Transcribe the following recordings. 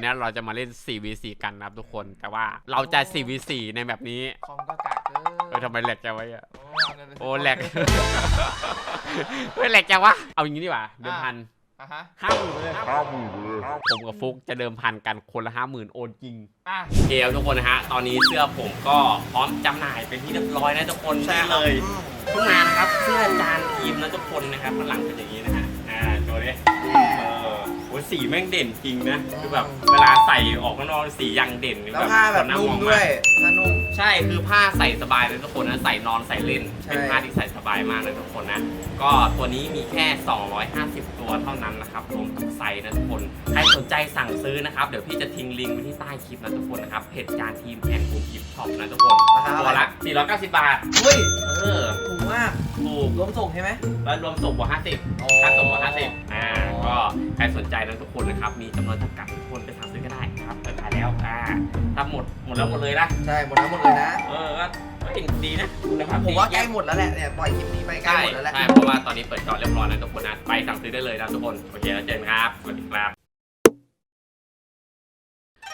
วันนี้เราจะมาเล่น 4v4 กันนะครับทุกคน แต่ว่าเราจะ 4v4 ในแบบนี้ คอมก็กากเกินเออทำไมแหลกจังวะเนี่ยโอ้เอาเงินไปซื้โอ้แหลกเฮ้ยแหลกจังวะ เอาอย่างนี้ดีกว่าเดิมพันอะฮะห้าหมื่นเลยผมกับฟุกจะเดิมพันกันคนละห้าหมื่นโอนจริงอะโอเคครับทุกคนนะฮะ ตอนนี้เสื้อผมก็พร้อมจำหน่ายเป็นที่เรียบร้อยนะทุกคนนี่เลยเพิ่งมานะครับเสื้อจานทีมนะทุกคนนะครับข้างหลังเป็นอย่างนี้นะฮะอ่าโชว์ดิเออโอ้ย สีแม่งเด่นจริงนะคือแบบเวลาใส่ออกข้างนอกสียังเด่นแล้วผ้าแบบคนุ่มมองด้วยมากผ้านุ่มใช่คือผ้าใส่สบายเลยทุกคนนะใส่นอนใส่เล่นใช่เป็นผ้าที่ใส่สบายมากนะทุกคนนะ ก็ตัวนี้มีแค่ 250 ตัวเท่านั้นนะครับรวมกับ ไซส์นะทุกคน ใครสนใจสั่งซื้อนะครับ เดี๋ยวพี่จะทิ้งลิงก์ไว้ที่ใต้คลิปนะทุกคนนะครับเพจจานทีมแอนกูกิฟช็อปนะทุกคนราคาตัวละ 490 บาท เฮ้ยเออ ถูกมากถูก รวมส่งใช่ไหม แล้วรวมส่งบวก50โอ้ค่าส่งบวก50อ่า ก็ใครสนใจนะทุกคนนะครับ มีจำนวนจำกัดทุกคนไปสั่งซื้อก็ได้นะครับเปิดขายแล้ว อ่าถ้าหมด หมดแล้วหมดเลยนะ ใช่ หมดแล้วหมดเลยนะ เออก็ก็เห็นดีนะคุณภาพผมดีว่าใกล้หมดแล้วแหละเนี่ยปล่อยคลิปนี้ไปใกล้ใช่หมดแล้วแหละ ใช่ เพราะว่าตอนนี้เปิดจอเรียบร้อยแล้วทุกคนนะ ไปสั่งซื้อได้เลยนะทุกคน โอเค แล้วเจอกันครับ สวัสดีครับ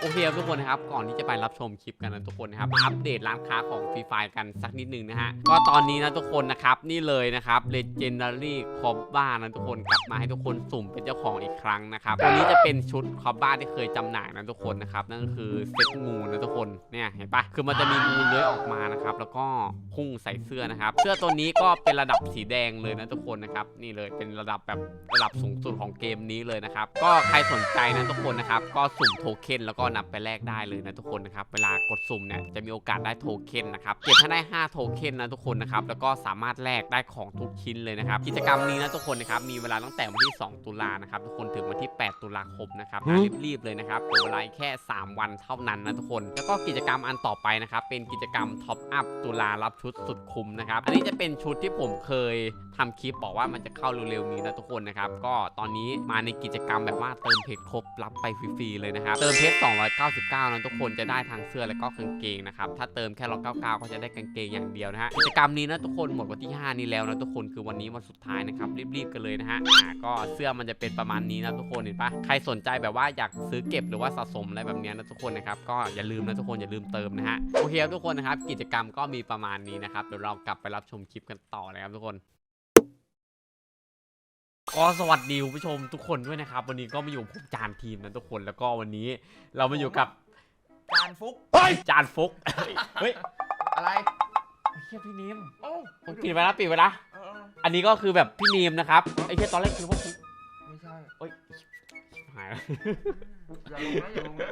โอเคครับทุกคนนะครับก่อนที่จะไปรับชมคลิปกันนะทุกคนนะครับมาอัปเดตร้านค้าของฟรีไฟกันสักนิดนึงนะฮะก็ตอนนี้นะทุกคนนะครับนี่เลยนะครับ Legendary c o b b a นะทุกคนกลับมาให้ทุกคนสุ่มเป็นเจ้าของอีกครั้งนะครับตัวนี้จะเป็นชุด c o b b a ที่เคยจำหน่ายนะทุกคนนะครับนั่นก็คือเซตงูนะทุกคนเนี่ยเห็นปะคือมันจะมีงูเลื้อยออกมานะครับแล้วก็พุ่งใส่เสื้อนะครับเสื้อตัวนี้ก็เป็นระดับสีแดงเลยนะทุกคนนะครับนี่เลยเป็นระดับแบบระดับสูงสุดของเกมนี้เลยนะครับก็ใครสนใจนะทุกคนนะครับก็สุ่มโทเค็นแล้วก็นำไปแลกได้เลยนะทุกคนนะครับเวลากดสุ่มเนี่ยจะมีโอกาสได้โทเค็นนะครับเก็บให้ได้ 5 โทเค็นนะทุกคนนะครับแล้วก็สามารถแลกได้ของทุกชิ้นเลยนะครับกิจกรรมนี้นะทุกคนนะครับมีเวลาตั้งแต่วันที่ 2 ตุลานะครับทุกคนถึงวันที่ 8 ตุลาคมนะครับรีบๆเลยนะครับเหลือเวลาแค่ 3 วันเท่านั้นนะทุกคน แล้วก็กิจกรรมอันต่อไปนะครับเป็นกิจกรรมท็อปอัพตุลารับชุดสุดคุ้มนะครับอันนี้จะเป็นชุดที่ผมเคยทำคลิปบอกว่ามันจะเข้าเร็วๆนี้นะทุกคนนะครับก็ตอนนี้มาในกิจกรรมแบบว่าเติมเพชรครบรับไปฟรีๆเลยนะครับเติมเพชร299นะทุกคนจะได้ทั้งเสื้อและก็กางเกงนะครับถ้าเติมแค่199ก็จะได้กางเกงอย่างเดียวนะฮะกิจกรรมนี้นะทุกคนหมดวันที่ 5 นี้แล้วนะทุกคนคือวันนี้วันสุดท้ายนะครับรีบๆกันเลยนะฮะอ่าก็เสื้อมันจะเป็นประมาณนี้นะทุกคนเห็นปะใครสนใจแบบว่าอยากซื้อเก็บหรือว่าสะสมอะไรแบบเนี้ยนะทุกคนนะครับก็อย่าลืมนะทุกคนอย่าลืมเติมนะฮะโอเคครับทุกคนนะครับกิจกรรมก็มีประมาณนี้นะครับเดี๋ยวเรากลับไปรับชมคลิปกันต่อเลยครับทุกคน ก็สวัสดีคุณผู้ชมทุกคนด้วยนะครับ วันนี้ก็มาอยู่กับผมจานทีมนะทุกคนแล้วก็วันนี้เรามาอยู่กับจานฟุกจานฟุกเฮ้ยอะไรเฮียพี่เนมโอ้ปิดไปแล้วปิดไปแล้วเอออันนี้ก็คือแบบพี่เนมนะครับไอ้เฮียตอนแรกคือว่าฟุกไม่ใช่เอ้ยหายแล้ว อย่าลงนะอย่าลงนะ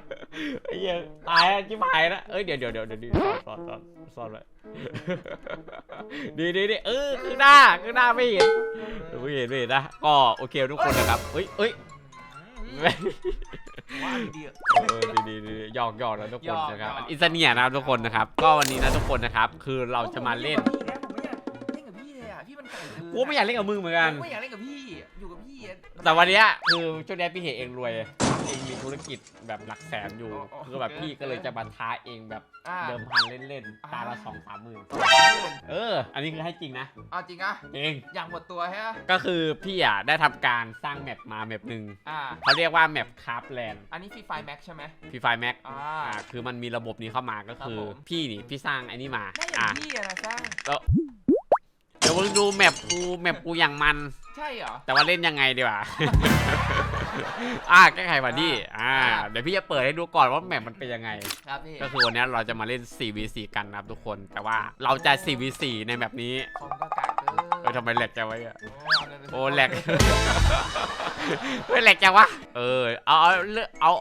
ไอ้เหี้ยตายแล้วจิ้มหายแล้วเอ้ยเดี๋ยวเดี๋ยวเดี๋ยวเดี๋ยวซ่อนซ่อนซ่อนซ่อนไว้ดีดีดีเออคือหน้าคือหน้าไม่เห็นไม่เห็นไม่เห็นนะก็โอเคทุกคนนะครับเอ้ยเอ้ยว่าดีๆอะเออดีดีดีหยอกหยอกนะทุกคนหยอกนะครับหยอกอินเสเนียนะครับทุกคนนะครับ ก็วันนี้นะทุกคนนะครับ คือเราจะมาเล่น เลยอะพี่มันไก่เกินกูไม่อยากเล่นกับมึงเหมือนกันผมไม่อยากเล่นกับพี่ อยู่กับพี่อะแต่วันเนี้ยคือช่วงนี้พี่เห็นเองรวย เองมีธุรกิจแบบหลักแสนอยู่ คือแบบพี่ก็เลยจะมาท้าเองแบบอ่าเดิมพันเล่นๆ ตาละสองสามหมื่นเออ อันนี้คือให้จริงนะ เอาจริงอะเอง อยากหมดตัวใช่ไหมก็คือพี่อะได้ทำการสร้างแมปมาแมปหนึ่งอ่า เขาเรียกว่าแมปคาร์บแลนด์อันนี้ฟรีไฟแม็กใช่ไหมพีไฟแม็กอ่าอ่า คือมันมีระบบนี้เข้ามาก็คือ ครับผม พี่นี่พี่สร้างไอ้นี่มา ได้อย่าอะงพี่อะนะสร้างเดี๋ยวมึงดูแมปกูแมปกูอย่างมัน ใช่เหรอ แต่ว่าเล่นยังไงดีวะ อะแก้ไขมาดิอ่าอ่า เดี๋ยวพี่จะเปิดให้ดูก่อนว่าแมปมันเป็นยังไง ครับพี่ก็คือวันนี้เราจะมาเล่น 4v4 กันนะครับทุกคน แต่ว่าเราจะ 4v4 ในแบบนี้คอมก็กากเกินเออทำไมแหลกจังวะเนี่ยโอ้เอาเงินไปซื้โอ้แหลกเฮ้ยแหลกจังวะ เออ เอาเอาเลือกเอา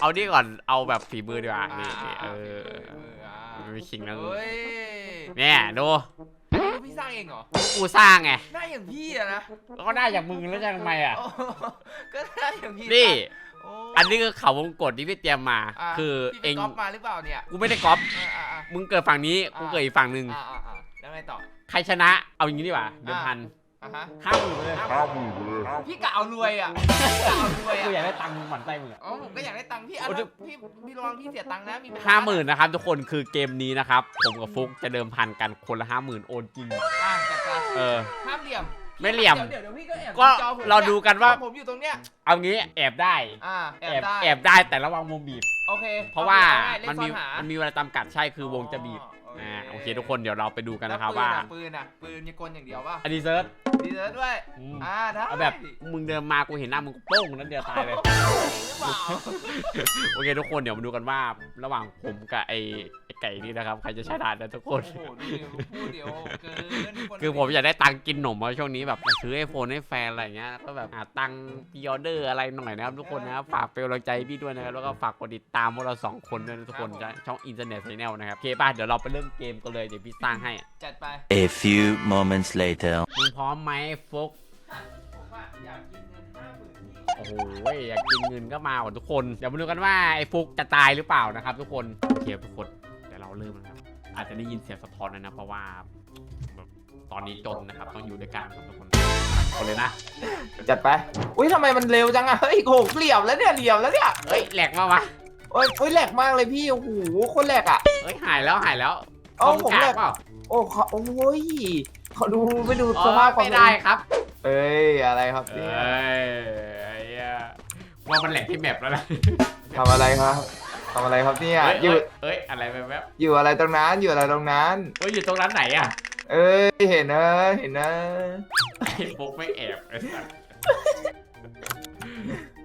เอานี่ก่อน เอาแบบฝีมือดีกว่าอ่านี่นี่อ่าเออเอออ่าไม่ขิงนะเฮ้ยเนี่ยดูอันนี้พี่ สร้างเองเหรอกูสร้างไงได้อย่างพี่อะนะก็ได้จากมึงแล้วจะทำไมอะ โอ้ก็ได้อย่างพี่นี่โอ้อันนี้คือเขาวงกตที่พี่เตรียมมาะคือพี่เอไปงก๊อปมาหรือเปล่าเนี่ยกูไม่ได้ก๊อปอ่าอ่าอ่ามึงเกิดฝั่งนี้กูอ่าเกิดอีกฝั่งหนึ่งอ่าอ่าอ่าแล้วไงต่อ ใครชนะเอาอย่างนี้ดีกว่าเดิมพัน อ่าฮะห้าหมื่นเลยพี่กะเอารวยอะพี่กะเอารวยกูอยากอะได้ตังค์มึงหมั่นไส้มึงอะ อ๋อผมก็อยากได้ตังค์พี่อะโอ้แล้วพี่พี่ระวังพี่เสียตังค์นะมีเป็ห้าหมื่นนะครับทุกคนคือเกมนี้นะครับ ผมกับฟุกจะเดิมพันกันคนละห้าหมื่นโอนจริง อะจัดไปเออ ห้ามเหลี่ยมไม่เหลี่ยมเดี๋ยวเดี๋ยวพี่ก็แอบก็จอผมเราดูกันว่า ผมอยู่ตรงเนี้ยเอางี้แอบได้ อ่าแอแอบบได้แอบได้แต่ระวังวงบีบ โอเคเพราะว่าเอมันมีเล่ซ่อหา มันมีเวลาจำกัดใช่คือวงจะบีบอ๋ออ่าโอโอเคเคทุกคนเดี๋ยวเราไปดูกันแล้วนะครับปืว่าอ่ปืนอะปืนมีกลอย่างเดียวป่ะอันนี้เซิร์ช ดีเซอร์ด้วย อืมอ่าได้เอาแบบมึงเดินมากูเห็นหน้ามึงกูโป้งนั้นเดียวตายเลย หรือเปล่าโอเคทุกคนเดี๋ยวมาดูกันว่าระหว่างผมกับไอ้ไอ้ไก่นี่นะครับใครจะชนะนะทุกคนโอ้โหดูดิพูดเดียวเกินทุกนคือผมอยากได้ตังค์กินหนมมาช่วงนี้แบบอยากซื้อไอโฟนให้แฟนอะไรเงี้ยก็แบบหาตังค์พีออเดอร์อะไรหน่อยนะครับทุกคนนะครับฝากเป็นกำลังใจพี่ด้วยนะครับแล้วก็ฝากกดติดตามพวกเราสองคนด้วยนะทุกคนช่องอินเทอร์เน็ตแนลนะครับโอเคป่ะเดี๋ยวเราไปเริ่มเกมกันเลยเดี๋ยวพี่สร้างให้ จัดไป A few moments later. มึงพร้อมไหมฟุกผมอะอยากกินเงินห้าหมื่นที่โอ้โหอยากกินเงินก็มาว่ะทุกคน เดี๋ยวมาดูกันว่าไอ้ฟุกจะตายหรือเปล่านะครับ ทุกคนโอเคทุกคนเดี๋ยวเราเริ่มนะครับ อาจจะได้ยินเสียงสะท้อนนะนะเพราะว่าแบบตอนนี้จนนะครับ ต้องอยู่ด้วยกันครับทุกคนคนเลยนะจัดไป อุ้ยทำไมมันเร็วจังอะเฮ้ยโหเหลี่ยมแล้วเนี่ยเหลี่ยมแล้วเนี่ยเฮ้ยแหลกมาวะโอ้ยโอ้ยแหลกมากเลยพี่ โอ้โหโคนแหลกอะเฮ้ยหายแล้วหายแล้วเอ้าคผมกาแหลกกเปล่าโอ้เขาโอ้ยเขาดูไม่ดูอ๋สอภาพความไม่ได้ครับเอ้ยอะไรครับเอ้เนี่ยยไอ้เหี้ยว่ามันแหลกที่แมปแล้วนะทำอะไรครับทำอะไรครับเนี่ยเอ้ยอยู่เอ้ยอะไรแวบอยู่อะไรตรงนั้นอยู่อะไรตรงนั้นๆเฮ้ยอยู่ตรงนั้นไหนอะเอ้ยเห็นนะเห็นนะไอ้ฟุกไม่แอบไอ้สัส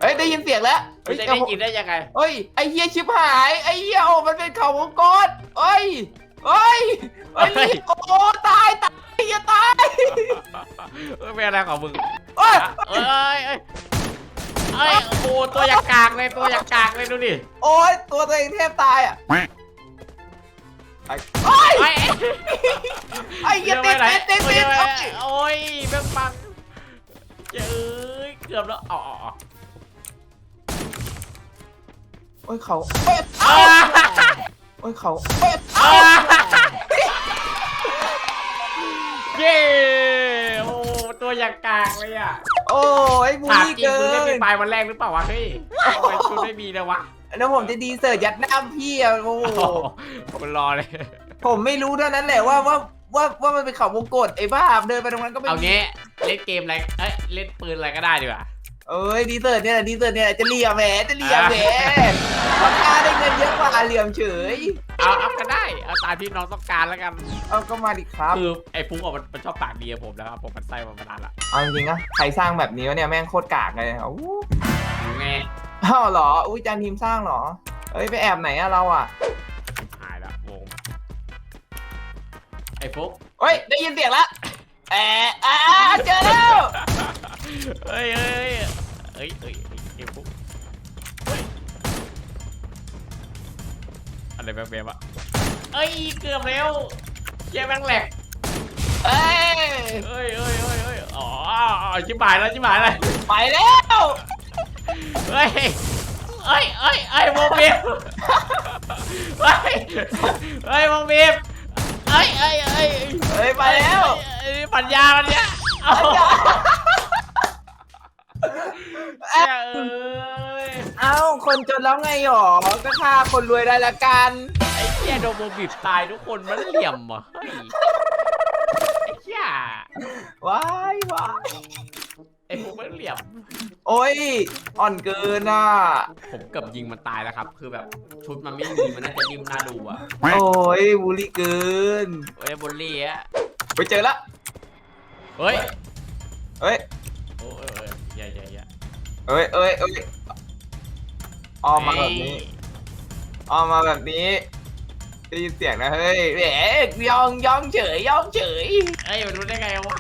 เอ้ยได้ยินเสียงแล้วไม่ได้ได้กินได้ยังไงเอ้ยไอ้เหี้ยชิบหายไอ้เหี้ยโอ้มันเป็นเขาวงกตเอ้ย เอ้ยเอ้ยเฮ้ยโอ้ตายตายไอ้เหี้ยตายเอ้ยเป็นอะไรของมึงเอ้ยเอ้ยเอ้ยเอ้ยโอ้โหตัวอย่างกากเลยตัวอย่างกากเลยดูดิโอ้ยตัวตัวเองแทบตายอะเอ้ยไอ้เหี้ยเดี๋ติยวดไปไหนติดติดเดี๋ติยวดไปไหนเอ้ยโอ้ยแม่งปังเจ้ยเกือบแล้วอ๋ออ๋ออ๋อโอ้ยเขาเอ้ยอ่า โอ้ยเขาเอ้ยอ่าเย้โอ้ตัวอย่างกากเลยอะโอ้ยบูลถามลี่จริงเกิมึงเล่นฟรีนไฟวันแรกหรือเปล่าวะเฮ้ยทำไมชุดไม่มีเลยวะแล้วผมจะดีเสิร์ตยัดหน้าพี่อะโอ้โหโอ้โหผมรอเลย ผมไม่รู้เท่านั้นแหละว่าว่าว่าว่ามันเป็นเขาวงกตไอ้บ้าเดินไปตรงนั้นก็ไม่เอามีงี้เล่นเกมอะไร เอ้ยเล่นปืนอะไรก็ได้ดีกว่า เอ้ยดีเสิร์ตเนี่ยแหละดีเสิร์ตเนี่ยแหละจะเหลี่ยมแหมจะเหลี่ยมแหมราคาได้เงินเยอะกว่าเหลี่ยมเฉยเอาเอาก็ได้เอาตามที่น้องต้องการแล้วกันเอาก็มาดิครับคือไอ้ฟุ้งอะมันมันชอบปากดีกับผมนะครับผมมันไส้มันมานานละเอาจริงๆนะใครสร้างแบบนี้วะเนี่ยแม่งโคตรกากเลยอ้าวอยู่ไงอ้าวเหรออุ้ยจานทีมสร้างเหรอเอ้ยไปแอบไหนอะเราอะหายละวงไอ้ฟุกเฮ้ยได้ยินเสียงละแอะอ่าเจอแล้วเฮ้ยเฮ้ย เฮ้ยเฮ้ยเฮ้ยไอ้ฟุกเฮ้ยอะไรแบบแบบอะเอ้ยเกือบแล้วเชี่ยแม่งแหลกเอ้ยเฮ้ยเฮ้ยเฮ้ยเฮ้ยอ๋อชิบหายแล้วชิบหายแล้วไปแล้วเฮ้ยเฮ้ยเฮ้ยเฮ้ยโมบีมเฮ้ยเฮ้ยโมบีมเฮ้ยเฮ้ยเฮ้ยเฮ้ยไปแล้วเฮ้ยปัญญาปัญญาเอา เอ้ยเอ้าคนจนแล้วไงหรอก็ฆ่าคนรวยได้ละกันไอ้เหี้ยโดนโมบีบตายทุกคนมันเหลี่ยมเหรอเฮ้ยไอ้เหี้ยว้ายว้ายไอ้พวกมันเหลี่ยม โอ้ยอ่อนเกินอะ ผมเกือบยิงมันตายแล้วครับ คือแบบชุดมันไม่มีมันน่าจะนิ่มน่าดูอะโอ้ยบูลลี่เกินเอ้ยบอลลี่อะไปเจอละเฮ้ยเฮ้ย โอ้ยเอ้ยอย่าอย่าอย่า เอ้ยเอ้ยเอ้ยออมมาแบบนี้ออกมาแบบนี้ได้ยินเสียงนะเฮ้ยแหมย่องย่องเฉยย่องเฉยเอ้ยมันรู้ได้ไงวะ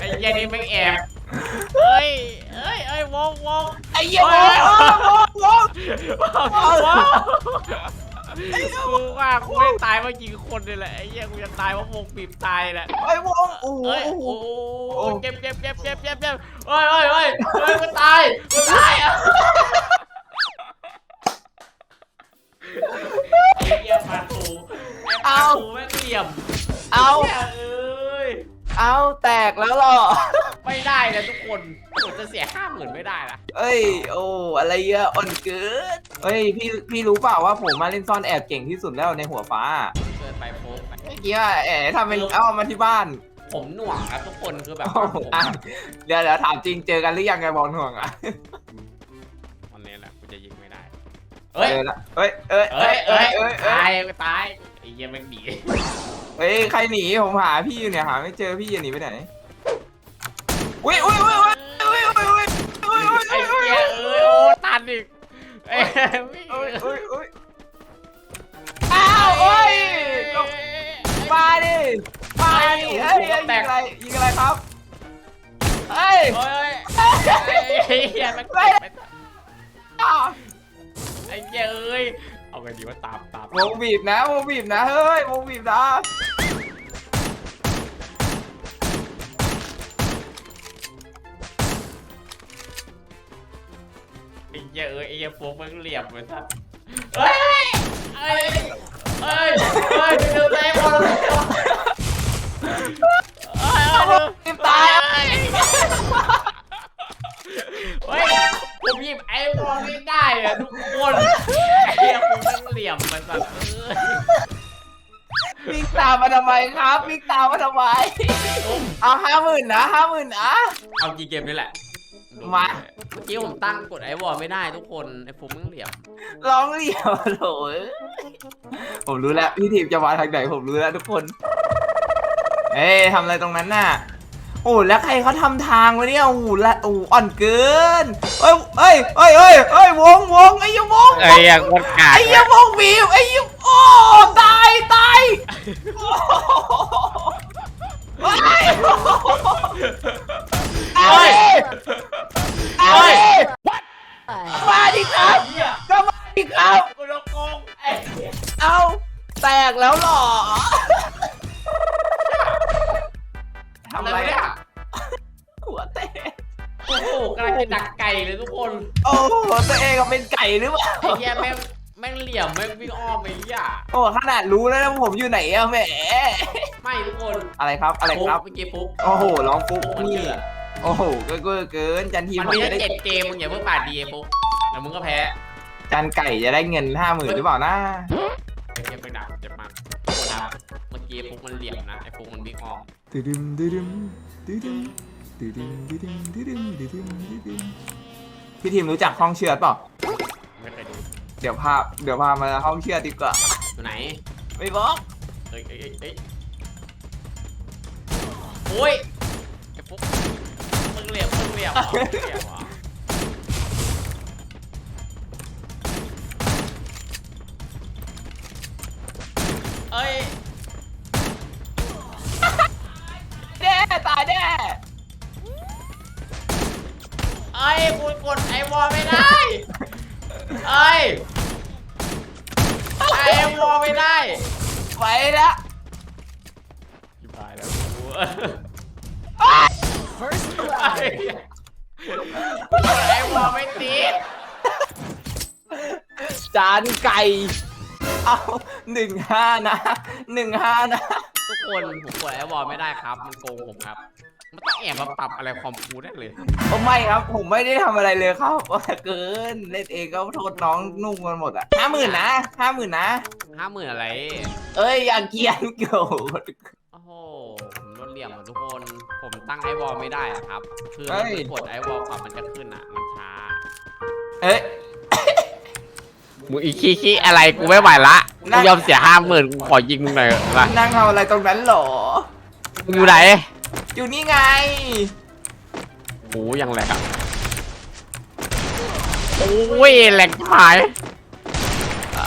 ไอ้เหี้ยันนี่ไม่งแอบเฮ้ยเอ้ยเอ้ยวงวงไอ้เหี้ยโอ้โว้ยโว้โว้วง กูว่ากูไม่ตายเมื่อกี้คนนี่แหละไอ้เหี้ยกูจะตายเพราะวงบีบตายแหละไอ้โว้โอ้โหเอ้ยโอ้โหโอ้โหเก็บเก็บเก็บเก็บเก็บเก็บเฮ้ยเฮ้ยเฮ้ยเฮ้ยมันตายมันตายอะไอ้เหี้ยปาตูไอ้ปาตูแม่งเหลี่ยมเอาเหี้ยเอ้ย เอาแตกแล้วเหรอ ไม่ได้นะทุกคนผมจะเสียห้าหมื่นไม่ได้นะเอ้ย โอ้ อะไรเยอะอ่อนเกินเฮ้ย พี่ พี่รู้เปล่าว่าผมมาเล่นซ่อนแอบเก่งที่สุดแล้วในหัวฟ้า เกินไปโฟกไปจกี้อะแอบทำเป็นเอามาที่บ้านผมหน่วงครับทุกคนคือแบบโอ้โหผมอะเดี๋ยวเดี๋ยวถามจริงเจอกันหรือยังไงบอลห่วงอะวันนี้แหละกูจะยิงไม่ได้เฮ้ย เจอละเอ้ยเอ้ยเอ้ยเอ้ยเอ้ยตายไปตายไอ้เหี้ยแม่งหนี เฮ้ยใครหนีผมหาพี่อยู่เนี่ยหาไม่เจอพี่จะหนีไปไหนอุ้ยอุ้ยอุ้ยอุ้ยอุ้ยอุ้ยอุ้ยอุ้ยอุ้ยไอ้อุ้ยเหี้ยเอ้ยโอ้ตันอีกเอ้ยอุ้ยอุ้ยอุ้ยอ้าวโอ้ยมาดิมาดิเฮ้ยยิงอะไรยิงอะไรครับเฮ้ยโอ้ยไอ้เหี้ยแม่งไม่ไม่อ้าวไอ้เหี้ยเอ้ย เอาไงดีว่าตามตามวงบีบนะวงบีบนะเฮ้ยวงบีบนะไอ้เหี้ยเอ้ยไอ้เหี้ยโฟกแม่งเหลี่ยมเหมือนสัสเฮ้ยเฮ้ยเฮ้ยเฮ้ยดูใจบอลเลยเฮ้ยวงบีบตายเฮ้ย ผมหยิบไอ้บอลไม่ได้อะทุกคนไอ้เหี้ยผมแม่งเหลี่ยมเหมือนสัสเอ้ยวิ่งตามมาทำไมครับวิ่งตามมาทำไมเอาห้าหมื่นนะห้าหมื่นนะ เอากี่เกมนี่แหละมา เมื่อกี้ผมตั้งกดไอ้วอลไม่ได้ทุกคนไอ้ฟุกมึงเหลี่ยมร้องเรียวโถยผมรู้แล้วพี่ทีมจะมาทางไหนผมรู้แล้วทุกคน เอ้ยทำอะไรตรงนั้นน่ะ โอ้แล้วใครเขาทำทางวะเนี่ยโอ้โหละโอ้โหอ่อนเกินเอ้ยเอ้ยเอ้ยเอ้ยเอ้ยวงวงไอ้ยังวงไอ้ยังคนกาไอ้ยังวงบีบไอ้ยังโอ้ตายตายโอ้โหเฮ้ยเอาดิเอาดิมาดิครับก็มาดิครับกูโดนโกงไอ้เหี้ยเอาแตกแล้วเหรอ เลยทุกคนโอ้โหตัวเองก็เป็นไก่หรือเปล่า ไอ้เหี้ยแม่งแม่งเหลี่ยมแม่งวิ่งอ้อมไอ้เหี้ยโอ้ขนาดรู้แล้วนะว่าผมอยู่ไหนอะแหม ไม่ทุกคนอะไรครับอะไรครับฟุกเมื่อกี้ฟุกโอ้โหร้องปุ๊บฟุกมันนี่เดือดโอ้โหก็เกินเกินจันทีมันผมมีจะแค่ได้เจ็ดเกมมึงอย่าเพิ่งปาดดีไอ้ฟุกแล้วมึงก็แพ้จันไก่จะได้เงินห้าหมื่นหรือเปล่านะไอ้เหี้ยไปดักเจ็บมากโคตรดักเมื่อกี้ฟุกมันเหลี่ยมนะไอ้ฟุกมันวิ่งอ้อมตึดึมตึดึมตึดึมตึดึมตึดึมตึดึมตึดึมตึดึม พี่ทีมรู้จักห้องเชือดเปล่าไม่เคยดูเดี๋ยวพาเดี๋ยวพามาห้องเชือดดีกว่าอยู่ไหน ไม่บอกเอ้ยเอ้ยเอ้ยเอ้ยโอ้ยไอ้ฟุกมึงเหลี่ยมมึงเหลี่ยมเหรอมึงเหลี่ยมเหรอ จานไก่ เอาหนึ่งห้านะหนึ่งห้านะ ทุกคนผมกดไอวอลไม่ได้ครับ มันโกงผมครับ มันต้องแอบมาปรับอะไรความฟูได้เลยโอ้ไม่ครับ ผมไม่ได้ทำอะไรเลยครับว่าเกินเล่นเองก็โทษน้องนุ่งกันหมดอะห้าหมื่นนะห้าหมื่นนะ ห้าหมื่นอะไร เอ้ยอย่าเกรียนเกี่ยว โอ้โห ผมโดนเหลี่ยมอะทุกคน ผมตั้งไอวอลไม่ได้อะครับ คือเฮ้ย กดไอวอลกว่ามันจะขึ้นอะ มันช้า เอ้ย มึงอีขี้ขี้อะไรกูไม่ไหวละกูยอมเสียห้าหมื่นกูขอยิงมึงหน่อยละนั่งทำอะไรตรงนั้นเหรอ มึงอยู่ไหน อยู่นี่ไงโอ้ยังแหลกอะโอ้ยแหลกหาย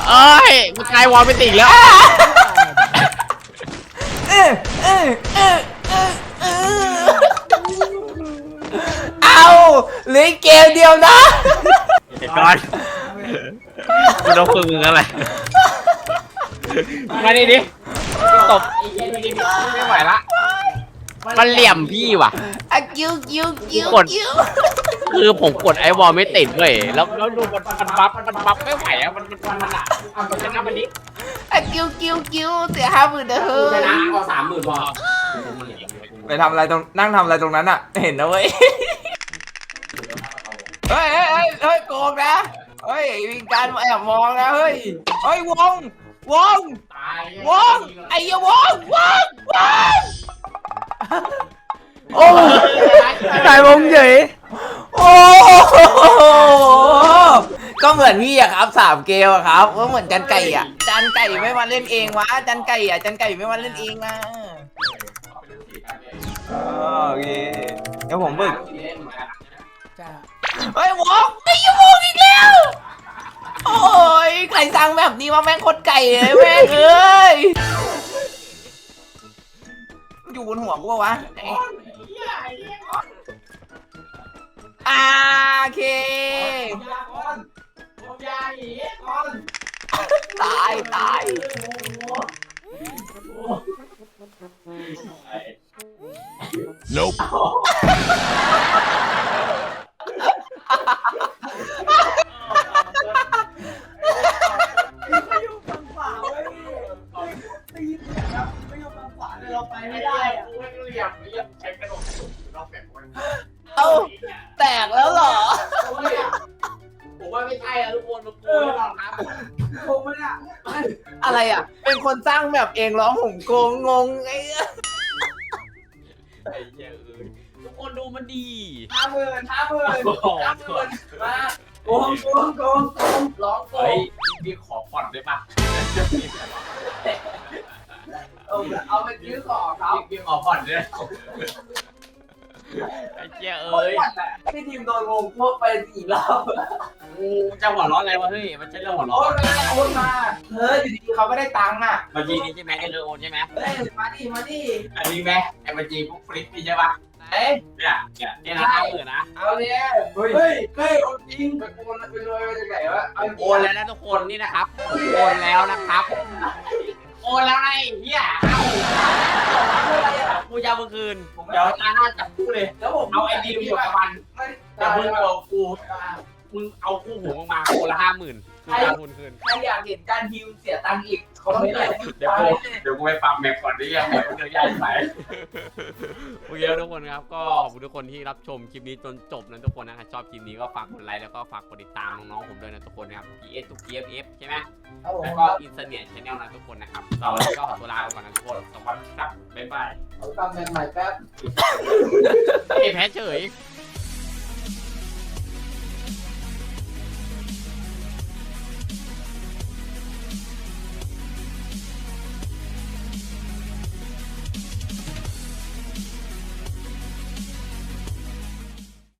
เอ้ยมึงกลายวอลไม่ติดแล้วเออเออเออเออเออเอาเหลืออีกเกมเดียวนะเดี๋ยวก่อน กูต้องฝึกมึงอะไรมาดิดิตบไอ้เหี้ยนี่ดิไม่ไหวละ มันเหลี่ยมพี่ว่ะ อะกิ้วกิ้วกิ้วกด กิ้วคือผมกดไอวอลไม่ติดเว้ยแล้วแล้วดูมันมันบัฟมันบัฟไม่ไหวอะมันมันมันอะมันชนะมันนี้อะกิ้วกิ้วกิ้วเสียห้าหมื่นนะเฮ้ชยนะเอาสามหมื่นพอไปทำอะไรตรงนั่งทำอะไรตรงนั้นอะ เห็นนะเว้ย เฮ้ยเฮ้ยเฮ้ยเฮ้ยโกงนะ เฮ้ยมีการแอบมองนะเฮ้ยเฮ้ยวง วง ตายวง ไอ้เหี้ยวง วง วง โอ้ตายวงเฉยโอ้ก็เหมือนพี่อะครับสามเกลอะครับ ก็เหมือนจันไก่อะจันไก่ไม่มาเล่นเองวะจันไก่อะจันไก่ไม่มาเล่นเองอะโอเคเดี๋ยวผมบึกจ้า เฮ้ยวงไอ้ยวงอีกแล้ว โอ้ยใครสร้างแบบนี้ว่าแม่งโคตรไก่เลยแม่งเอ้ย อยู่บนหัวกูปะวะอ้อ่าโอเค ตายตายเอะไรอะ เป็นคนสร้างแบบเองร้องผมโกงงงไอ้ไอ้เหี้ยเอ้ยทุกคนดูมันดีห้าหมื่นห้าหมื่นโอ้โหห้าหมื่นมาโกงโกงโกงโกงร้องโกเฮ้งยพี่ขอผ่อนได้ปะเอาเอาไปซื้อของครับพี่ขอผ่อนด้วย ไอ้เหี้ยเฮ้เอ้ยยพี่ทีมโดนวงพวกไปสี่รอบกูจะหัวเร้อนอะไรวะเฮ้ย มันใช่เรื่องหัวเร้โออนนมาโอนมาเฮ้ยอยู่ดีๆเขาไม่ได้ตังค์อะเมื่อกี้นี้ใช่ไหมไอ้เรือโอนใช่ไหมเฮ้ยมาดิมาดิอันนี้ไหมไอ้เมื่อกี้พวกฟลิปนี่ใช่ปะไหนเนี่ยเนี่ยเนี่ยนะห้าหมื่นนะเอาเนี่ยเฮ้ยเฮ้ยเฮ้ยโอนจริงไปโอนไปรวยมาจากไหนวะเอาจริงโอนแล้วนะทุกคนนี่นะครับ โอนแล้วนะครับโอ นแล้วไอ้เหี้ยกูจะเอามาคืน เดี๋ยวตาหน้าจับคู่เลย แล้วผมเอาไอ้ดีมอยู่กับมันไม่แต่มึงเอากูมึงเอาคู่หูมึงมาคนละห้าหมื่นคือการทุนคืน ใครอยากเห็นการทีมเสียตังค์อีก คอมเมนต์เลยเดี๋ยวกูเดี๋ยวกูไปปรับแมปก่อนดิยังแมปมันจะใหญ่ไปโอเคทุกคนครับก็ขอบคุณทุกคนที่รับชมคลิปนี้จนจบนะทุกคนนะครับชอบคลิปนี้ก็ฝากกดไลค์แล้วก็ฝากกดติดตามน้องๆผมด้วยนะทุกคนนะครับ PS ตุก GFF ใช่ไหมครับผมแล้วก็อินเทอร์เน็ตชแนลนะทุกคนนะครับเราก็ขอตัวลาไปก่อนนะทุกคนสวัสดีครับบ๊ายบายเอาตามแมนใหม่แป๊บเฮ้ยแพ้เฉย